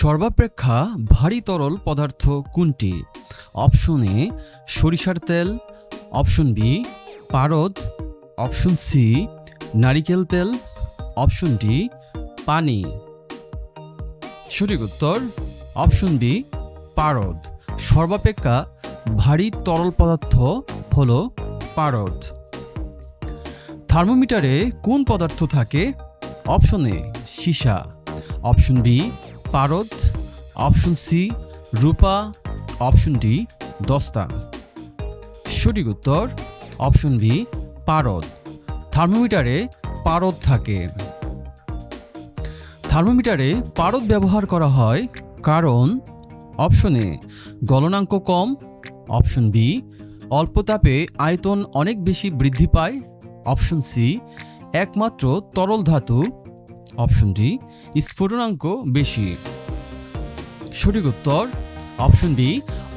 সর্বাপেক্ষা ভারী তরল পদার্থ কোনটি? অপশন এ, সরিষার তেল। অপশন বি, পারদ। অপশন সি, নারিকেল তেল। অপশন ডি, পানি। সঠিক উত্তর? অপশন বি, পারদ। সর্বাপেক্ষা ভারী তরল পদার্থ হল পারদ। থার্মোমিটারে কোন পদার্থ থাকে? অপশন এ, সীসা। অপশন বি পারদ, অপশন সি, রূপা, অপশন ডি দস্তা সঠিক উত্তর, অপশন বি পারদ। থার্মোমিটারে পারদ থাকে। থার্মোমিটারে পারদ ব্যবহার করা হয় কারণ অপশন এ, গলনাঙ্ক কম, অপশন বি অল্প তাপে আয়তন অনেক বেশি বৃদ্ধি পায়, অপশন সি, একমাত্র তরল ধাতু অপশন ডি স্ফুটনাঙ্ক বেশি। সঠিক উত্তর, অপশন বি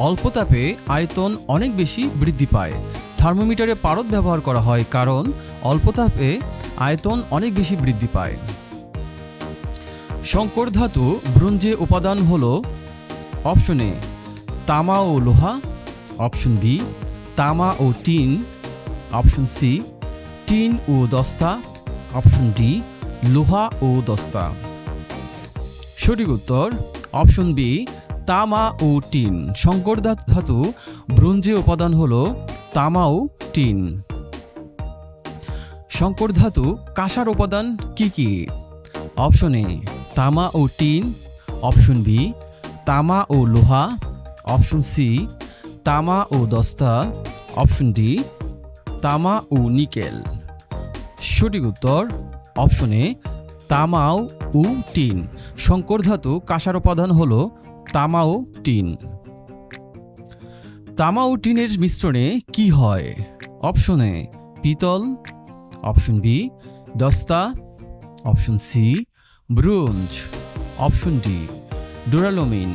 অল্প তাপে আয়তন অনেক বেশি বৃদ্ধি পায়। থার্মোমিটারে পারদ ব্যবহার করা হয় কারণ অল্প তাপে আয়তন অনেক বেশি বৃদ্ধি পায়। শঙ্কর ধাতু ব্রোঞ্জে উপাদান হল অপশন এ, তামা ও লোহা, অপশন বি, তামা ও টিন, অপশন সি, টিন ও দস্তা, অপশন ডি লোহা ও দস্তা। সঠিক উত্তর, অপশন বি, তামা ও টিন। সংকর ধাত- ব্রোঞ্জে উপাদান হল তামা ও টিন। সংকর ধাতু, কাঁসার উপাদান কি কি? অপশন এ, তামা ও টিন। অপশন বি, তামা ও লোহা। অপশন সি, তামা ও দস্তা। অপশন ডি, তামা ও নিকেল। সঠিক উত্তর অপশন তামাও ও টিন। সংকর ধাতু কাঁসার উপাদান হল তামাও টিন। তামা ও টিনের মিশ্রণে কি হয়? অপশন পিতল। অপশন বি, দস্তা। Option C, bronze. Option D, duralumin.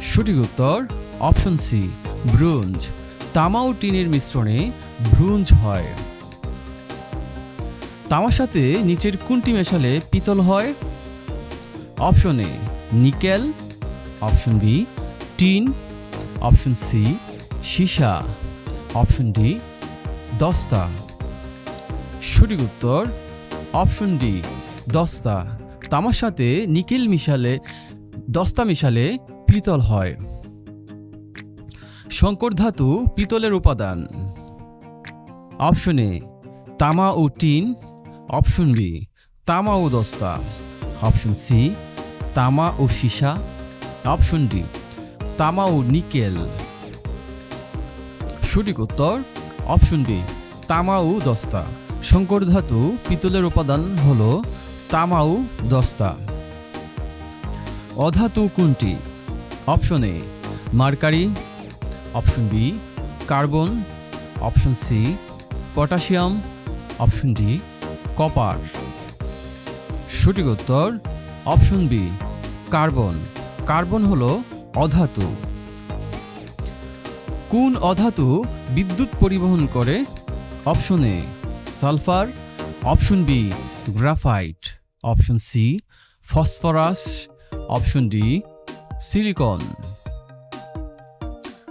সঠিক উত্তর, অপশন সি, ব্রোঞ্জ। তামা ও টিনের মিশ্রণে ব্রোঞ্জ হয়। তামার সাথে নিচের কোনটি মেশালে পিতল হয়? Option A, nickel. Option B, tin. Option C, সীসা। অপশন ডি, দস্তা। সঠিক উত্তর, অপশন ডি, দস্তা। তামার সাথে নিকেল মিশালে, দস্তা মিশালে পিতল হয়। শঙ্কর ধাতু পিতলের উপাদান। অপশন এ, তামা ও টিন। অপশন বি, তামা ও দস্তা। অপশন সি, তামা ও সীসা। অপশন ডি, তামা ও নিকেল। সঠিক উত্তর, অপশন বি তামা ও দস্তা। শঙ্কর ধাতু পিতলের উপাদান হল তামা ও দস্তা। অধাতু কোনটি? Option A, mercury. Option B, carbon. Option C, potassium. Option D copper. সঠিক উত্তর, অপশন বি, কার্বন। কার্বন হলো অধাতু। কোন অধাতু বিদ্যুৎ পরিবহন করে? Option A, sulphur. Option B, graphite. Option C, phosphorus. Option D, silicon.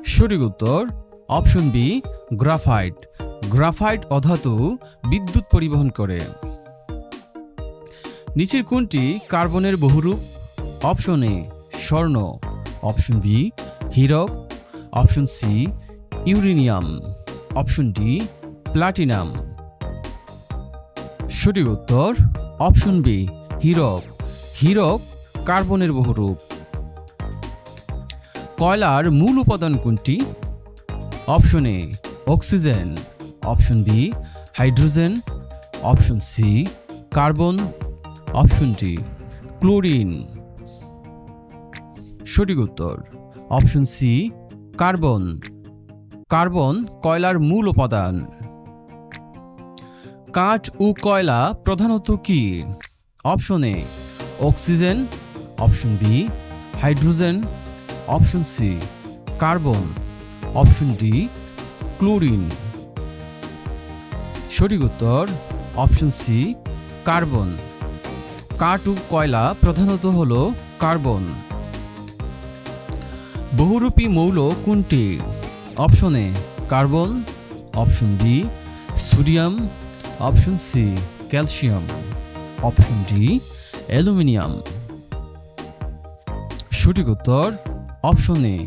সঠিক উত্তর, অপশন বি, গ্রাফাইট। গ্রাফাইট অধাতু বিদ্যুৎ পরিবহন করে। নিচের কোনটি কার্বনের বহুরূপ, অপশন এ স্বর্ণ, অপশন বি হীরক, option C uranium, option D platinum. সঠিক উত্তর অপশন বি হীরক। হীরক কার্বনের বহুরূপ। কয়লার মূল উপাদান কোনটি? Option A oxygen. Option B, hydrogen, option C, carbon, option D, chlorine. সঠিক উত্তর। Option C, carbon. কার্বন কয়লার মূল উপাদান। কাঠ ও কয়লা প্রধানত কি? Option A, oxygen. Option B, hydrogen. Option C, carbon. Option D, chlorine. সঠিক উত্তর অপশন সি কার্বন ও কয়লা প্রধানত হল কার্বন বহুরূপী মৌল কোনটি? Option A carbon option B sodium option C calcium option D aluminium সঠিক উত্তর অপশন এ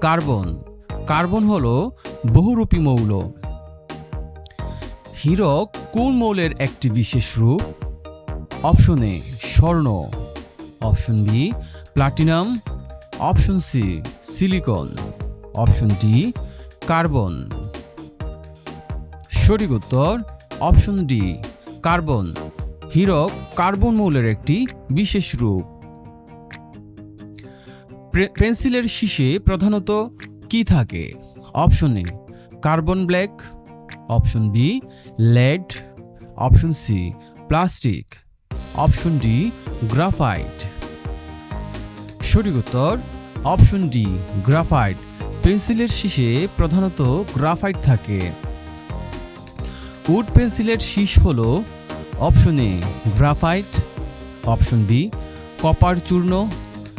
কার্বন কার্বন হলো বহুরূপী মৌল। হীরক কোন মৌলের একটি বিশেষ রূপ? অপশন এ, স্বর্ণ। Option B, platinum. Option C, silicon. Option D, carbon. সঠিক উত্তর, অপশন ডি, কার্বন। হীরক কার্বন মৌলের একটি বিশেষ রূপ। পেন্সিলের শীষে প্রধানত কি থাকে? Option A, carbon black. Option B lead option C plastic option D graphite সঠিক উত্তর অপশন ডি গ্রাফাইট পেন্সিলের শীষে প্রধানত গ্রাফাইট থাকে। উড পেন্সিলের শীষ হল option A graphite option B copper চূর্ণ.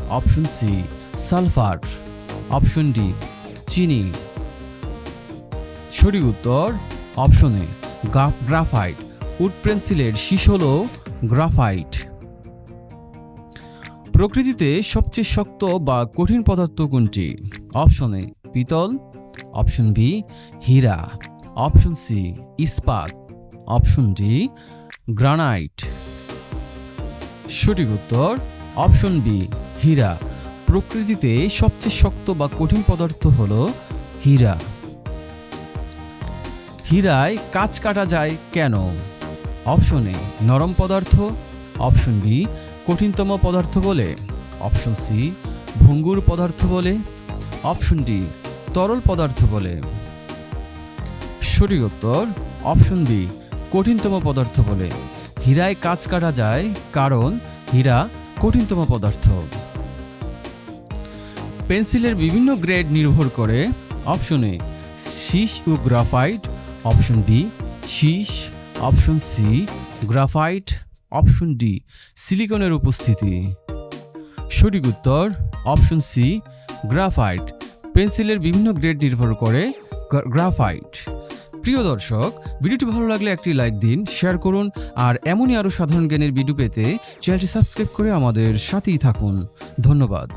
Option C sulphur option D চিনি। সঠিক উত্তর অপশন গ্রাফাইট উড পেন্সিলের শীষ হল গ্রাফাইট প্রকৃতিতে সবচেয়ে শক্ত বা কঠিন পদার্থ কোনটি? অপশন পিতল। অপশন বি হীরা। অপশন সি ইস্পাত। অপশন ডি গ্রানাইট সঠিক উত্তর অপশন বি হীরা। প্রকৃতিতে সবচেয়ে শক্ত বা কঠিন পদার্থ হল হীরা। হীরায় কাজ কাটা যায় কেন? অপশন এ, নরম পদার্থ। অপশন বি, কঠিনতম পদার্থ বলে। অপশন সি, ভঙ্গুর পদার্থ বলে। অপশন ডি, তরল পদার্থ বলে। সঠিক উত্তর, অপশন বি, কঠিনতম পদার্থ বলে। হীরায় কাজ কাটা যায় কারণ হীরা কঠিনতম পদার্থ। পেন্সিলের বিভিন্ন গ্রেড নির্ভর করে। অপশন শীষ ও গ্রাফাইট অপশন ডি শীষ, option C, graphite, option D, সিলিকনের উপস্থিতি। সঠিক উত্তর, অপশন সি, গ্রাফাইট। পেন্সিলের বিভিন্ন গ্রেড নির্ভর করে গ্রাফাইট। প্রিয় দর্শক, ভিডিওটি ভালো লাগলে একটি লাইক দিন, শেয়ার করুন, আর এমনই আরও সাধারণ জ্ঞানের ভিডিও পেতে চ্যানেলটি সাবস্ক্রাইব করে আমাদের সাথেই থাকুন। ধন্যবাদ।